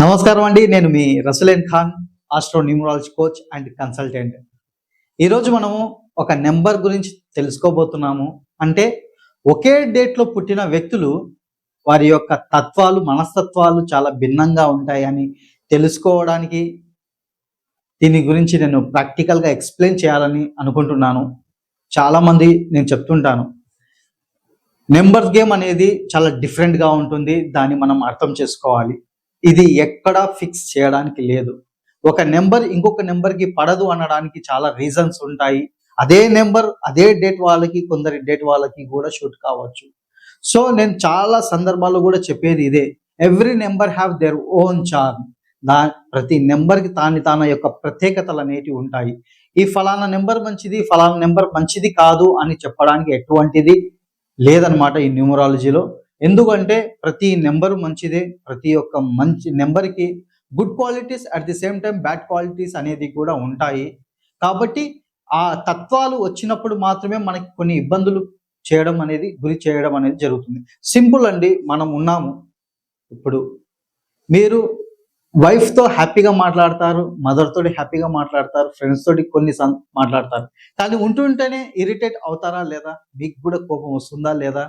నమస్కారం అండి. నేను మీ Raslen Khan astro numerology coach and consultant. ఈరోజు మనము ఒక నెంబర్ గురించి తెలుసుకోబోతున్నాము. అంటే ఒకే డేట్లో పుట్టిన వ్యక్తులు వారి యొక్క తత్వాలు మనస్తత్వాలు చాలా భిన్నంగా ఉంటాయని తెలుసుకోవడానికి దీని గురించి నేను ప్రాక్టికల్గా ఎక్స్ప్లెయిన్ చేయాలని అనుకుంటున్నాను. చాలామంది నేను చెప్తుంటాను. నెంబర్ గేమ్ అనేది చాలా డిఫరెంట్గా ఉంటుంది. దాన్ని మనం అర్థం చేసుకోవాలి. ఇది ఎక్కడా ఫిక్స్ చేయడానికి లేదు. ఒక నెంబర్ ఇంకొక నెంబర్కి పడదు అనడానికి చాలా రీజన్స్ ఉంటాయి. అదే నెంబర్ అదే డేట్ వాళ్ళకి కొందరి డేట్ వాళ్ళకి కూడా షూట్ కావచ్చు. సో నేను చాలా సందర్భాల్లో కూడా చెప్పేది ఇదే. Every number have their own charm దా ప్రతి నెంబర్కి తాని తన యొక్క ప్రత్యేకతలు అనేటివి ఉంటాయి. ఈ ఫలానా నెంబర్ మంచిది ఫలానా నెంబర్ మంచిది కాదు అని చెప్పడానికి ఎటువంటిది లేదనమాట ఈ న్యూమరాలజీలో ఎందుకంటే ప్రతి నెంబర్ మంచిదే ప్రతి ఒక్క మంచి నెంబర్కి good qualities at the same time bad qualities అనేది కూడా ఉంటాయి. కాబట్టి ఆ తత్వాలు వచ్చినప్పుడు మాత్రమే మనకి కొన్ని ఇబ్బందులు చేయడం అనేది గురి చేయడం అనేది జరుగుతుంది. సింపుల్ అండి మనం ఉన్నాము. ఇప్పుడు మీరు వైఫ్తో తో హ్యాపీగా మాట్లాడతారు మదర్ తోటి హ్యాపీగా మాట్లాడతారు ఫ్రెండ్స్ తోటి కొన్ని మాట్లాడతారు. కానీ ఉంటుంటేనే ఇరిటేట్ అవుతారా లేదా? మీకు కూడా కోపం వస్తుందా లేదా?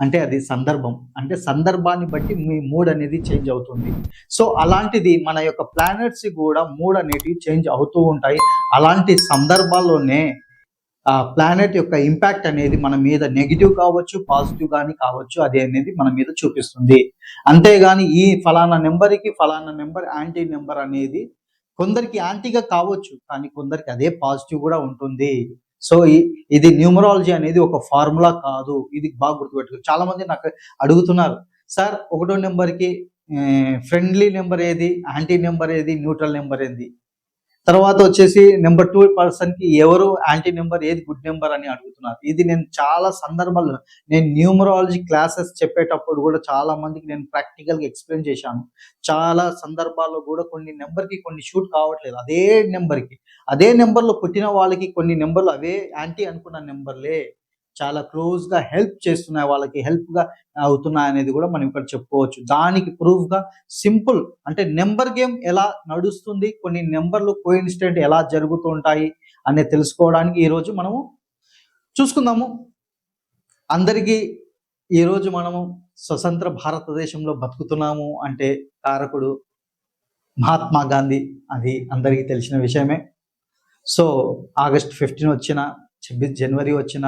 అంటే అది సందర్భం. అంటే సందర్భాన్ని బట్టి మీ మూడ్ అనేది చేంజ్ అవుతుంది. సో అలాంటిది మన యొక్క ప్లానెట్స్ కూడా మూడ్ అనేటివి చేంజ్ అవుతూ ఉంటాయి. అలాంటి సందర్భాల్లోనే ఆ ప్లానెట్ యొక్క ఇంపాక్ట్ అనేది మన మీద నెగిటివ్ కావచ్చు పాజిటివ్ కానీ కావచ్చు అది అనేది మన మీద చూపిస్తుంది. అంతేగాని ఈ ఫలానా నెంబర్కి ఫలానా నెంబర్ యాంటీ నెంబర్ అనేది కొందరికి యాంటీగా కావచ్చు కానీ కొందరికి అదే పాజిటివ్ కూడా ఉంటుంది. సో ఈ- ఇది న్యూమరాలజీ అనేది ఒక ఫార్ములా కాదు. ఇది బాగా గుర్తుపెట్టుకో. చాలా మంది నాకు అడుగుతున్నారు సార్ ఒకటో నెంబర్కి ఫ్రెండ్లీ నెంబర్ ఏది? యాంటీ నెంబర్ ఏది? న్యూట్రల్ నెంబర్ ఏది? తర్వాత వచ్చేసి నెంబర్ టూ పర్సన్కి ఎవరు యాంటీ నెంబర్ ఏది గుడ్ నెంబర్ అని అడుగుతున్నారు. ఇది నేను చాలా సందర్భాల్లో నేను న్యూమరాలజీ క్లాసెస్ చెప్పేటప్పుడు కూడా చాలా మందికి నేను ప్రాక్టికల్గా ఎక్స్ప్లెయిన్ చేశాను. చాలా సందర్భాల్లో కూడా కొన్ని నెంబర్కి కొన్ని షూట్ కావట్లేదు. అదే నెంబర్కి. అదే నెంబర్లో పుట్టిన వాళ్ళకి కొన్ని నెంబర్లు అవే యాంటీ అనుకున్న నెంబర్లే. చాలా క్లోజ్గా హెల్ప్ చేస్తున్నాయి వాళ్ళకి హెల్ప్గా అవుతున్నాయి అనేది కూడా మనం ఇక్కడ చెప్పుకోవచ్చు. దానికి ప్రూఫ్గా సింపుల్ అంటే నెంబర్ గేమ్ ఎలా నడుస్తుంది కొన్ని నెంబర్లు కోఇన్సిడెంట్ ఎలా జరుగుతూ ఉంటాయి అనేది తెలుసుకోవడానికి ఈరోజు మనము చూసుకుందాము. అందరికీ ఈరోజు మనము స్వతంత్ర భారతదేశంలో బతుకుతున్నాము అంటే కారకుడు మహాత్మా గాంధీ అది అందరికీ తెలిసిన విషయమే. సో ఆగస్ట్ ఫిఫ్టీన్ వచ్చిన ఛబ్బీస్ జనవరి వచ్చిన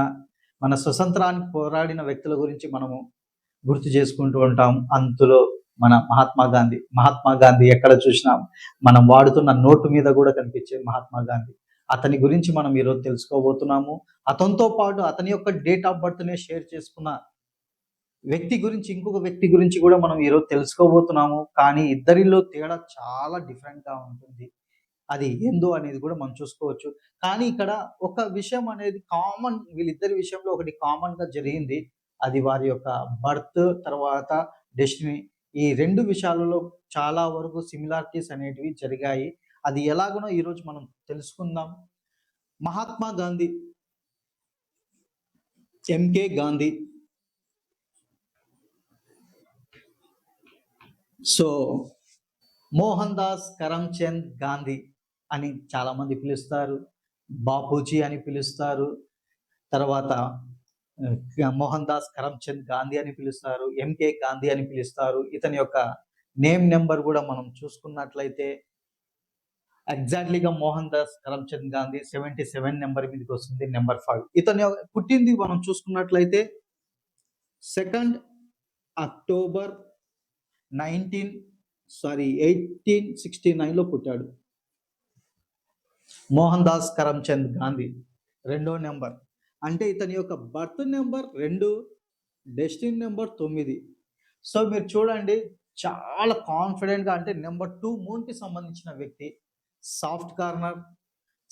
మన స్వతంత్రానికి పోరాడిన వ్యక్తుల గురించి మనము గుర్తు చేసుకుంటూ ఉంటాం. అందులో మన మహాత్మా గాంధీ మహాత్మా గాంధీ ఎక్కడ చూసినా మనం వాడుతున్న నోటు మీద కూడా కనిపించే మహాత్మా గాంధీ. అతని గురించి మనం ఈరోజు తెలుసుకోబోతున్నాము. అతనితో పాటు అతని యొక్క డేట్ ఆఫ్ బర్త్నే షేర్ చేసుకున్న వ్యక్తి గురించి ఇంకొక వ్యక్తి గురించి కూడా మనం ఈరోజు తెలుసుకోబోతున్నాము. కానీ ఇద్దరిలో తేడా చాలా డిఫరెంట్గా గా ఉంటుంది. అది ఏందో అనేది కూడా మనం చూసుకోవచ్చు. కానీ ఇక్కడ ఒక విషయం అనేది కామన్ వీళ్ళిద్దరి విషయంలో ఒకటి కామన్గా జరిగింది. అది వారి యొక్క బర్త్ తర్వాత డెస్టినీ. ఈ రెండు విషయాలలో చాలా వరకు సిమిలారిటీస్ అనేటివి జరిగాయి. అది ఎలాగనో ఈరోజు మనం తెలుసుకుందాం. Mahatma Gandhi M K Gandhi. So Mohan Das Karamchand Gandhi. అని చాలామంది పిలుస్తారు. బాపూజీ అని పిలుస్తారు. తర్వాత మోహన్ దాస్ కరమ్చంద్ గాంధీ అని పిలుస్తారు. ఎంకే గాంధీ అని పిలుస్తారు. ఇతని యొక్క నేమ్ నెంబర్ కూడా మనం చూసుకున్నట్లయితే ఎగ్జాక్ట్లీగా Mohan Das Karamchand Gandhi seventy seven number మీదకి వస్తుంది నెంబర్ ఫైవ్. ఇతని యొక్క- పుట్టింది మనం చూసుకున్నట్లయితే second October nineteen sorry eighteen sixty నైన్లో పుట్టాడు. మోహన్ దాస్ కరమ్చంద్ గాంధీ. రెండో నెంబర్. అంటే ఇతని యొక్క బర్త్ నెంబర్ రెండు డెస్టిన్ నెంబర్ తొమ్మిది. సో మీరు చూడండి చాలా కాన్ఫిడెంట్గా అంటే నెంబర్ టూ మూన్కి సంబంధించిన వ్యక్తి. సాఫ్ట్ కార్నర్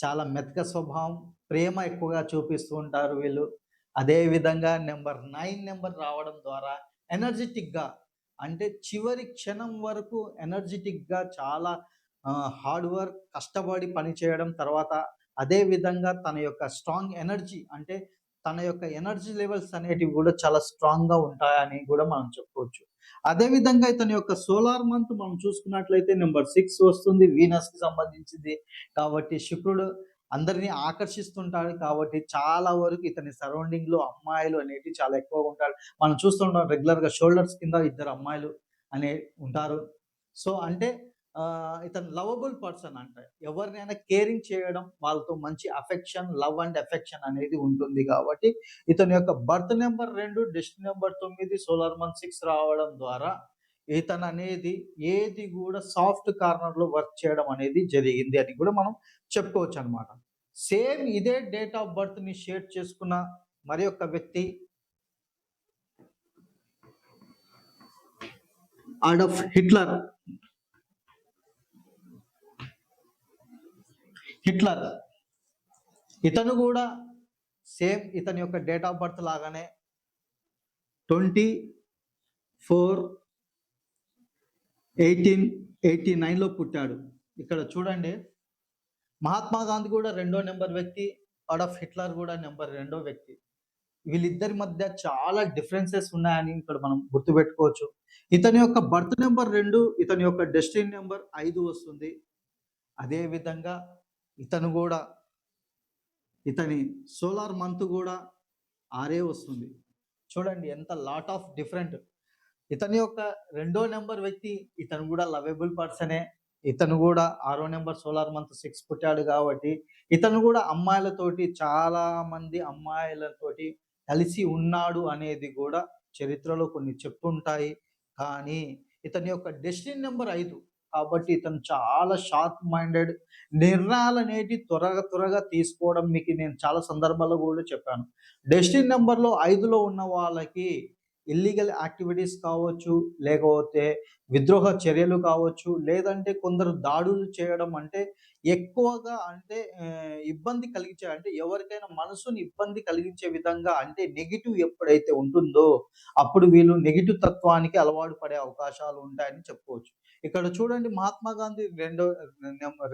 చాలా మెతక స్వభావం ప్రేమ ఎక్కువగా చూపిస్తూ ఉంటారు వీళ్ళు. అదేవిధంగా నెంబర్ నైన్ నెంబర్ రావడం ద్వారా ఎనర్జెటిక్గా అంటే చివరి క్షణం వరకు ఎనర్జెటిక్గా చాలా హార్డ్ వర్క్ కష్టపడి పని చేయడం తర్వాత అదే విధంగా తన యొక్క స్ట్రాంగ్ ఎనర్జీ అంటే తన యొక్క ఎనర్జీ లెవెల్స్ అనేటివి కూడా చాలా స్ట్రాంగ్గా ఉంటాయని కూడా మనం చెప్పుకోవచ్చు. అదే విధంగా ఇతని యొక్క సోలార్ మంత్ మనం చూసుకున్నట్లయితే నెంబర్ సిక్స్ వస్తుంది వీనస్కి సంబంధించింది. కాబట్టి శుక్రుడు అందరినీ ఆకర్షిస్తుంటాడు. కాబట్టి చాలా వరకు ఇతని సరౌండింగ్లో అమ్మాయిలు అనేవి చాలా ఎక్కువగా ఉంటారు. మనం చూస్తుంటాం రెగ్యులర్గా షోల్డర్స్ కింద ఇద్దరు అమ్మాయిలు అనే ఉంటారు. సో అంటే ఇతను లవబుల్ పర్సన్ అంట. ఎవరినైనా కేరింగ్ చేయడం వాళ్ళతో మంచి అఫెక్షన్ లవ్ అండ్ అఫెక్షన్ అనేది ఉంటుంది కాబట్టి ఇతని యొక్క బర్త్ నెంబర్ రెండు డిస్ట్ నెంబర్ తొమ్మిది సోలార్ మంత్ సిక్స్ రావడం ద్వారా ఇతను అనేది ఏది కూడా సాఫ్ట్ కార్నర్లో వర్క్ చేయడం అనేది జరిగింది అని కూడా మనం చెప్పుకోవచ్చు అనమాట సేమ్ ఇదే డేట్ ఆఫ్ బర్త్ని షేర్ చేసుకున్న మరి ఒక వ్యక్తి అడఫ్ హిట్లర్ హిట్లర్. ఇతను కూడా సేమ్ ఇతని యొక్క డేట్ ఆఫ్ బర్త్ లాగానే ట్వంటీ ఫోర్ ఎయిటీన్ ఎయిటీ నైన్లో పుట్టాడు. ఇక్కడ చూడండి. మహాత్మా గాంధీ కూడా రెండో నెంబర్ వ్యక్తి ఆఫ్ హిట్లర్ కూడా నెంబర్ రెండో వ్యక్తి. వీళ్ళిద్దరి మధ్య చాలా డిఫరెన్సెస్ ఉన్నాయని ఇక్కడ మనం గుర్తుపెట్టుకోవచ్చు. ఇతని యొక్క బర్త్ నెంబర్ రెండు ఇతని యొక్క డెస్టినీ నెంబర్ ఐదు వస్తుంది. అదే విధంగా ఇతను కూడా ఇతని సోలార్ మంత్ కూడా ఆరే వస్తుంది. చూడండి ఎంత లాట్ ఆఫ్ డిఫరెంట్ ఇతని యొక్క రెండో నెంబర్ వ్యక్తి ఇతను కూడా లవేబుల్ పర్సనే ఇతను కూడా ఆరో నెంబర్ సోలార్ మంత్ సిక్స్ పుట్టాడు కాబట్టి ఇతను కూడా అమ్మాయిలతోటి చాలా మంది అమ్మాయిలతోటి కలిసి ఉన్నాడు అనేది కూడా చరిత్రలో కొన్ని చెప్తుంటాయి కానీ ఇతని యొక్క డెస్టినీ నెంబర్ ఐదు. కాబట్టి ఇతను చాలా షార్ప్ మైండెడ్ నిర్ణయాలు అనేటి త్వరగా త్వరగా తీసుకోవడం మీకు నేను చాలా సందర్భాల్లో కూడా చెప్పాను. డెస్టిన్ నెంబర్లో ఐదులో ఉన్న వాళ్ళకి ఇల్లీగల్ యాక్టివిటీస్ కావచ్చు లేకపోతే విద్రోహ చర్యలు కావచ్చు లేదంటే కొందరు దాడులు చేయడం అంటే ఎక్కువగా అంటే ఇబ్బంది కలిగించే అంటే ఎవరికైనా మనసుని ఇబ్బంది కలిగించే విధంగా అంటే నెగిటివ్ ఎప్పుడైతే ఉంటుందో అప్పుడు వీళ్ళు నెగిటివ్ తత్వానికి అలవాటు పడే అవకాశాలు ఉంటాయని చెప్పుకోవచ్చు. ఇక్కడ చూడండి మహాత్మా గాంధీ రెండో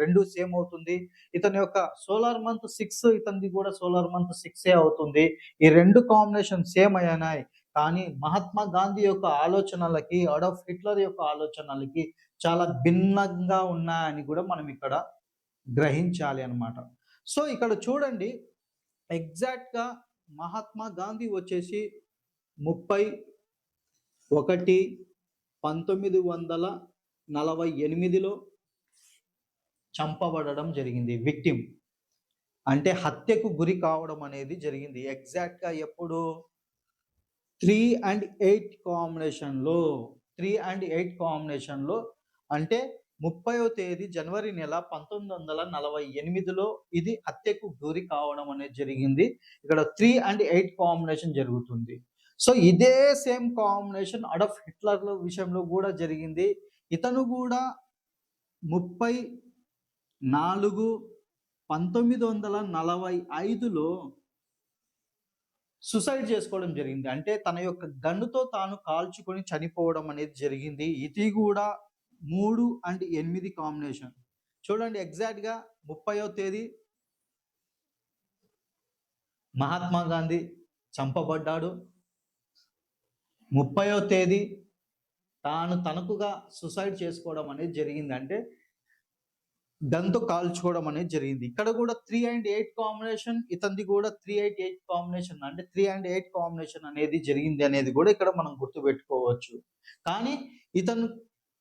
రెండు సేమ్ అవుతుంది. ఇతని యొక్క సోలార్ మంత్ సిక్స్ ఇతనిది కూడా సోలార్ మంత్ సిక్సే అవుతుంది. ఈ రెండు కాంబినేషన్ సేమ్ అయినాయి. కానీ మహాత్మా గాంధీ యొక్క ఆలోచనలకి అడాఫ్ హిట్లర్ యొక్క ఆలోచనలకి చాలా భిన్నంగా ఉన్నాయని కూడా మనం ఇక్కడ గ్రహించాలి అన్నమాట. సో ఇక్కడ చూడండి ఎగ్జాక్ట్గా మహాత్మా గాంధీ వచ్చేసి ముప్పై ఒకటి పంతొమ్మిది వందల నలభై ఎనిమిదిలో చంపబడడం జరిగింది విక్టిమ్. అంటే హత్యకు గురి కావడం అనేది జరిగింది. ఎగ్జాక్ట్గా ఎప్పుడు? త్రీ అండ్ ఎయిట్ కాంబినేషన్లో. త్రీ అండ్ ఎయిట్ కాంబినేషన్లో. అంటే ముప్పై తేదీ జనవరి నెల పంతొమ్మిది వందల నలభై ఎనిమిదిలో ఇది హత్యకు గురి కావడం అనేది జరిగింది. ఇక్కడ త్రీ అండ్ ఎయిట్ కాంబినేషన్ జరుగుతుంది. సో ఇదే సేమ్ కాంబినేషన్ అడఫ్ హిట్లర్ విషయంలో కూడా జరిగింది. ఇతను కూడా ముప్పై నాలుగు పంతొమ్మిది వందల నలభై ఐదులో సుసైడ్ చేసుకోవడం జరిగింది. అంటే తన యొక్క గన్నుతో తాను కాల్చుకొని చనిపోవడం అనేది జరిగింది. ఇది కూడా మూడు అండ్ ఎనిమిది కాంబినేషన్ చూడండి ఎగ్జాక్ట్గా ముప్పయో తేదీ మహాత్మా గాంధీ చంపబడ్డాడు. ముప్పయో తేదీ తాను తనకుగా సుసైడ్ చేసుకోవడం అనేది జరిగింది. అంటే దంతో కాల్చుకోవడం అనేది జరిగింది. ఇక్కడ కూడా త్రీ అండ్ ఎయిట్ కాంబినేషన్ ఇతంది కూడా త్రీ ఎయిట్ ఎయిట్ కాంబినేషన్ అంటే త్రీ అండ్ ఎయిట్ కాంబినేషన్ అనేది జరిగింది అనేది కూడా ఇక్కడ మనం గుర్తుపెట్టుకోవచ్చు. కానీ ఇతను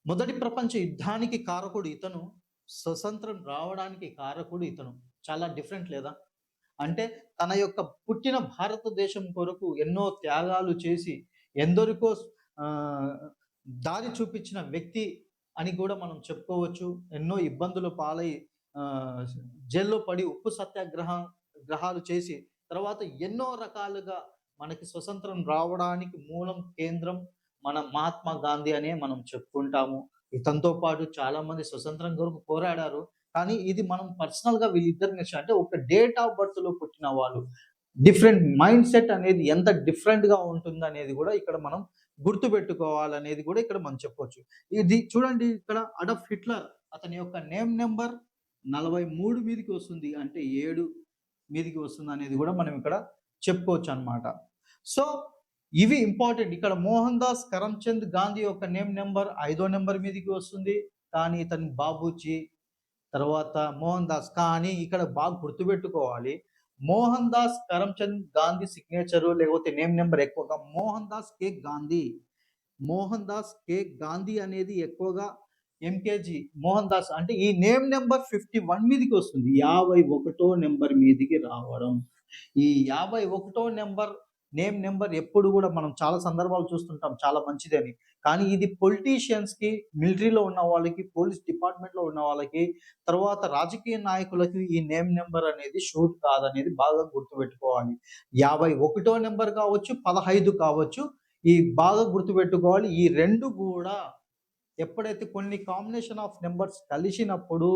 మొదటి ప్రపంచ యుద్ధానికి కారకుడు ఇతను స్వతంత్రం రావడానికి కారకుడు ఇతను. చాలా డిఫరెంట్ లేదా? అంటే తన యొక్క పుట్టిన భారతదేశం కొరకు ఎన్నో త్యాగాలు చేసి ఎందరికో దారి చూపించిన వ్యక్తి అని కూడా మనం చెప్పుకోవచ్చు. ఎన్నో ఇబ్బందులు పాలై ఆ, జైల్లో పడి ఉప్పు సత్యాగ్రహం గ్రహాలు చేసి తర్వాత ఎన్నో రకాలుగా మనకి స్వతంత్రం రావడానికి మూలం కేంద్రం మన మహాత్మా గాంధీ అనే మనం చెప్పుకుంటాము. ఇతనితో పాటు చాలా మంది స్వతంత్రం కొరకు పోరాడారు. కానీ ఇది మనం పర్సనల్గా వీళ్ళిద్దరిని అంటే ఒక డేట్ ఆఫ్ బర్త్లో పుట్టిన వాళ్ళు. డిఫరెంట్ మైండ్ సెట్ అనేది ఎంత డిఫరెంట్గా ఉంటుంది అనేది కూడా ఇక్కడ మనం గుర్తుపెట్టుకోవాలనేది కూడా ఇక్కడ మనం చెప్పొచ్చు ఇది చూడండి ఇక్కడ అడఫ్ హిట్లర్ అతని యొక్క నేమ్ నెంబర్ నలభై మూడు మీదకి వస్తుంది అంటే ఏడు మీదకి వస్తుంది అనేది కూడా మనం ఇక్కడ చెప్పుకోవచ్చు అన్నమాట సో ఇవి ఇంపార్టెంట్ ఇక్కడ మోహన్ దాస్ కరమ్చంద్ గాంధీ యొక్క నేమ్ నెంబర్ ఐదో నెంబర్ మీదకి వస్తుంది. కానీ ఇతని బాబూజీ తర్వాత మోహన్ దాస్. కానీ ఇక్కడ బాగా గుర్తుపెట్టుకోవాలి. మోహన్ దాస్ కరమ్చంద్ గాంధీ సిగ్నేచర్ లేకపోతే నేమ్ నెంబర్ ఎక్కువగా మోహన్ దాస్ కే గాంధీ. మోహన్ దాస్ కే గాంధీ అనేది ఎక్కువగా ఎంకేజీ మోహన్ దాస్ అంటే ఈ నేమ్ నెంబర్ ఫిఫ్టీ వన్ మీదకి వస్తుంది. యాభై ఒకటో నెంబర్ మీదికి రావడం. ఈ యాభై ఒకటో నెంబర్ నేమ్ నెంబర్ ఎప్పుడు కూడా మనం చాలా సందర్భాలు చూస్తుంటాం చాలా మంచిదని కానీ ఇది పొలిటీషియన్స్కి మిలిటరీలో ఉన్న వాళ్ళకి పోలీస్ డిపార్ట్మెంట్లో ఉన్న వాళ్ళకి తర్వాత రాజకీయ నాయకులకి ఈ నేమ్ నెంబర్ అనేది షూట్ కాదనేది బాగా గుర్తుపెట్టుకోవాలి. యాభై ఒకటో నెంబర్ కావచ్చు పదహైదు కావచ్చు ఈ బాగా గుర్తుపెట్టుకోవాలి. ఈ రెండు కూడా ఎప్పుడైతే కొన్ని కాంబినేషన్ ఆఫ్ నెంబర్స్ కలిసినప్పుడు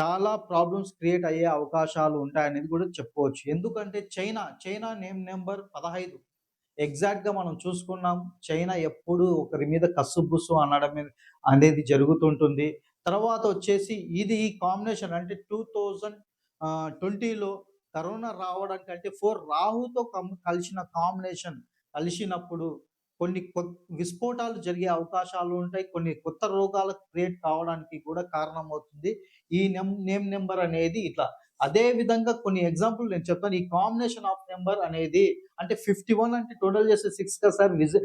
చాలా ప్రాబ్లమ్స్ క్రియేట్ అయ్యే అవకాశాలు ఉంటాయనేది కూడా చెప్పుకోవచ్చు. ఎందుకంటే చైనా చైనా నేమ్ నెంబర్ పదహైదు. ఎగ్జాక్ట్గా మనం చూసుకున్నాం చైనా ఎప్పుడు ఒకరి మీద కసుబుసు అనడం అనేది జరుగుతుంటుంది. తర్వాత వచ్చేసి ఇది ఈ కాంబినేషన్ అంటే టూ థౌజండ్ ట్వంటీలో కరోనా రావడం కంటే ఫోర్ రాహుతో కం- కలిసిన కాంబినేషన్ కలిసినప్పుడు కొన్ని విస్ఫోటాలు జరిగే అవకాశాలు ఉంటాయి. కొన్ని కొత్త రోగాలు క్రియేట్ కావడానికి కూడా కారణమవుతుంది. ఈ నెమ్ నేమ్ నెంబర్ అనేది ఇట్లా. అదే విధంగా కొన్ని ఎగ్జాంపుల్ నేను చెప్తాను. ఈ కాంబినేషన్ ఆఫ్ నెంబర్ అనేది అంటే ఫిఫ్టీ వన్ అంటే టోటల్ చేస్తే సిక్స్ కదా సార్? విజ్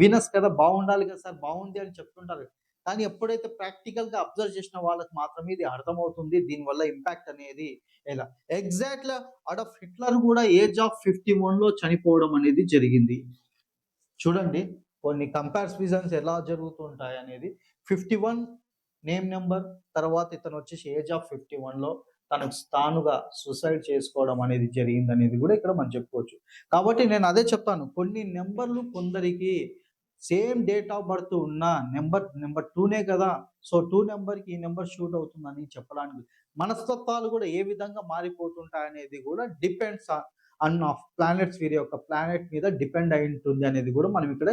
వీనస్ కదా? బాగుండాలి కదా సార్? బాగుంది అని చెప్తుంటారు. కానీ ఎప్పుడైతే ప్రాక్టికల్గా అబ్జర్వ్ చేసిన వాళ్ళకి మాత్రమే ఇది అర్థమవుతుంది. దీనివల్ల ఇంపాక్ట్ అనేది ఎలా? ఎగ్జాక్ట్ అడఫ్ హిట్లర్ కూడా ఏజ్ ఆఫ్ ఫిఫ్టీ వన్లో చనిపోవడం అనేది జరిగింది. చూడండి కొన్ని కంపారిజన్స్ ఎలా జరుగుతుంటాయి అనేది. ఫిఫ్టీ వన్ నేమ్ నెంబర్ తర్వాత ఇతను వచ్చేసి ఏజ్ ఆఫ్ ఫిఫ్టీ వన్లో తనకు తానుగా సూసైడ్ చేసుకోవడం అనేది జరిగింది అనేది కూడా ఇక్కడ మనం చెప్పుకోవచ్చు. కాబట్టి నేను అదే చెప్తాను కొన్ని నెంబర్లు కొందరికి సేమ్ డేట్ ఆఫ్ బర్త్ ఉన్న నెంబర్ నెంబర్ టూనే కదా. సో టూ నెంబర్కి ఈ నెంబర్ షూట్ అవుతుందని చెప్పడానికి మనస్తత్వాలు కూడా ఏ విధంగా మారిపోతుంటాయి అనేది కూడా డిపెండ్స్ అన్ ఆఫ్ ప్లానెట్స్ వీరి యొక్క ప్లానెట్ మీద డిపెండ్ అయి ఉంటుంది అనేది కూడా మనం ఇక్కడ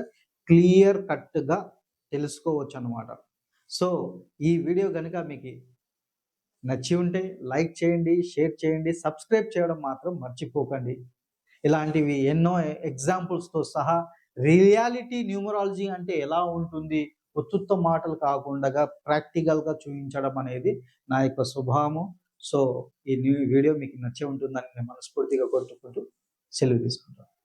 క్లియర్ కట్గా తెలుసుకోవచ్చు అనమాట సో ఈ వీడియో కనుక మీకు నచ్చి ఉంటే లైక్ చేయండి షేర్ చేయండి సబ్స్క్రైబ్ చేయడం మాత్రం మర్చిపోకండి. ఇలాంటివి ఎన్నో ఎగ్జాంపుల్స్తో సహా రియాలిటీ న్యూమరాలజీ అంటే ఎలా ఉంటుంది ఉత్తుత్త మాటలు కాకుండా ప్రాక్టికల్గా చూపించడం అనేది నా యొక్క స్వభావము. సో ఈ న్యూ వీడియో మీకు నచ్చే ఉంటుందని నేను మనస్ఫూర్తిగా కోరుకుంటూ సెలవు తీసుకుంటాను.